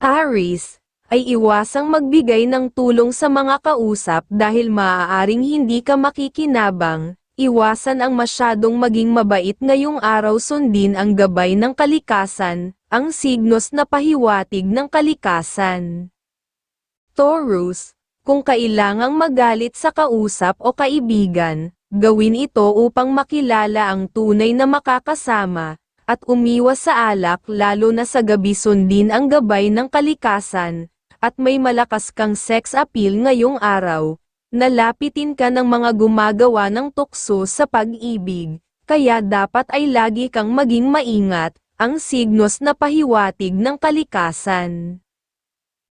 Aris, ay iwasang magbigay ng tulong sa mga kausap dahil maaaring hindi ka makikinabang, iwasan ang masyadong maging mabait ngayong araw sundin ang gabay ng kalikasan, ang signos na pahiwatig ng kalikasan. Taurus, kung kailangang magalit sa kausap o kaibigan, gawin ito upang makilala ang tunay na makakasama, at umiwas sa alak lalo na sa gabi sundin ang gabay ng kalikasan, at may malakas kang sex appeal ngayong araw, nalapitin ka ng mga gumagawa ng tukso sa pag-ibig, kaya dapat ay lagi kang maging maingat, ang signos na pahiwatig ng kalikasan.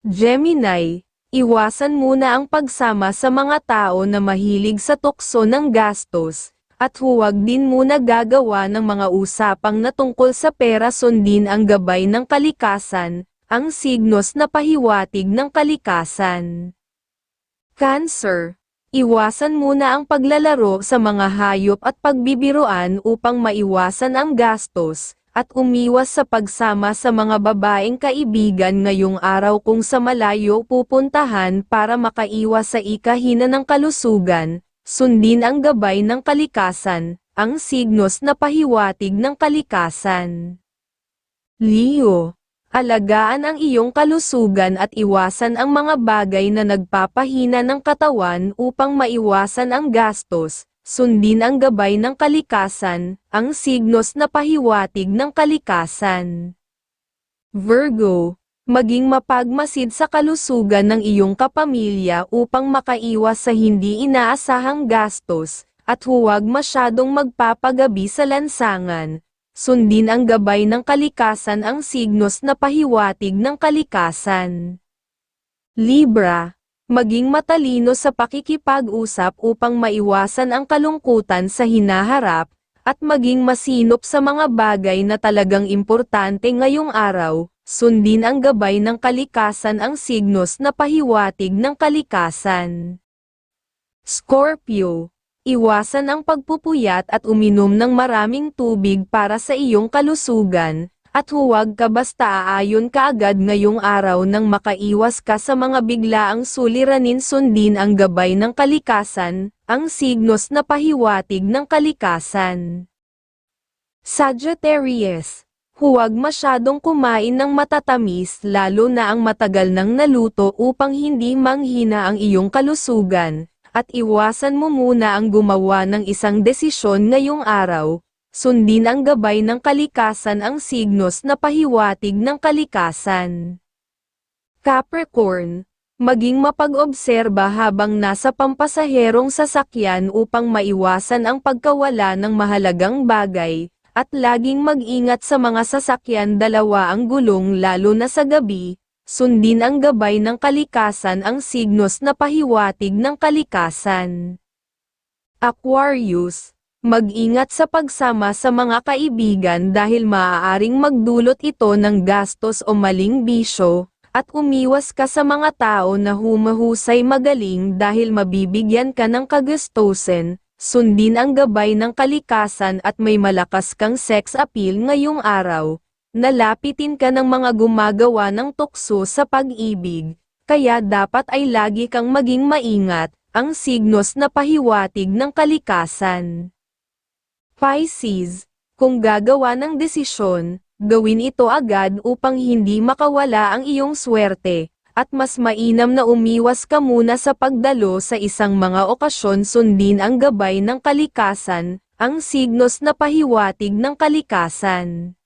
Gemini, iwasan muna ang pagsama sa mga tao na mahilig sa tukso ng gastos, at huwag din muna gagawa ng mga usapang na tungkol sa pera sundin ang gabay ng kalikasan, ang signos na pahiwatig ng kalikasan. Cancer, iwasan muna ang paglalaro sa mga hayop at pagbibiruan upang maiwasan ang gastos, at umiwas sa pagsama sa mga babaeng kaibigan ngayong araw kung sa malayo pupuntahan para makaiwas sa ikahina ng kalusugan, sundin ang gabay ng kalikasan, ang signos na pahiwatig ng kalikasan. Leo, alagaan ang iyong kalusugan at iwasan ang mga bagay na nagpapahina ng katawan upang maiwasan ang gastos, sundin ang gabay ng kalikasan, ang signos na pahiwatig ng kalikasan. Virgo, maging mapagmasid sa kalusugan ng iyong kapamilya upang makaiwas sa hindi inaasahang gastos, at huwag masyadong magpapagabi sa lansangan. Sundin ang gabay ng kalikasan ang signos na pahiwatig ng kalikasan. Libra, maging matalino sa pakikipag-usap upang maiwasan ang kalungkutan sa hinaharap, at maging masinop sa mga bagay na talagang importante ngayong araw, sundin ang gabay ng kalikasan ang signos na pahiwatig ng kalikasan. Scorpio, iwasan ang pagpupuyat at uminom ng maraming tubig para sa iyong kalusugan, at huwag ka basta aayon kaagad ngayong araw nang makaiwas ka sa mga biglaang suliranin sundin ang gabay ng kalikasan, ang signos na pahiwatig ng kalikasan. Sagittarius, huwag masyadong kumain ng matatamis lalo na ang matagal nang naluto upang hindi manghina ang iyong kalusugan, at iwasan mo muna ang gumawa ng isang desisyon ngayong araw, Sundin ang gabay ng kalikasan ang signos na pahiwatig ng kalikasan. Capricorn, maging mapag-obserba habang nasa pampasaherong sasakyan upang maiwasan ang pagkawala ng mahalagang bagay, at laging mag-ingat sa mga sasakyan dalawa ang gulong lalo na sa gabi, sundin ang gabay ng kalikasan ang signos na pahiwatig ng kalikasan. Aquarius, Mag-ingat sa pagsama sa mga kaibigan dahil maaaring magdulot ito ng gastos o maling bisyo, at umiwas ka sa mga tao na humahusay magaling dahil mabibigyan ka ng kagastusin, sundin ang gabay ng kalikasan at may malakas kang sex appeal ngayong araw. Nalapitin ka ng mga gumagawa ng tukso sa pag-ibig, kaya dapat ay lagi kang maging maingat, ang signos na pahiwatig ng kalikasan. Pisces, kung gagawa ng desisyon, gawin ito agad upang hindi makawala ang iyong swerte, at mas mainam na umiwas ka muna sa pagdalo sa isang mga okasyon sundin ang gabay ng kalikasan, ang signos na pahiwatig ng kalikasan.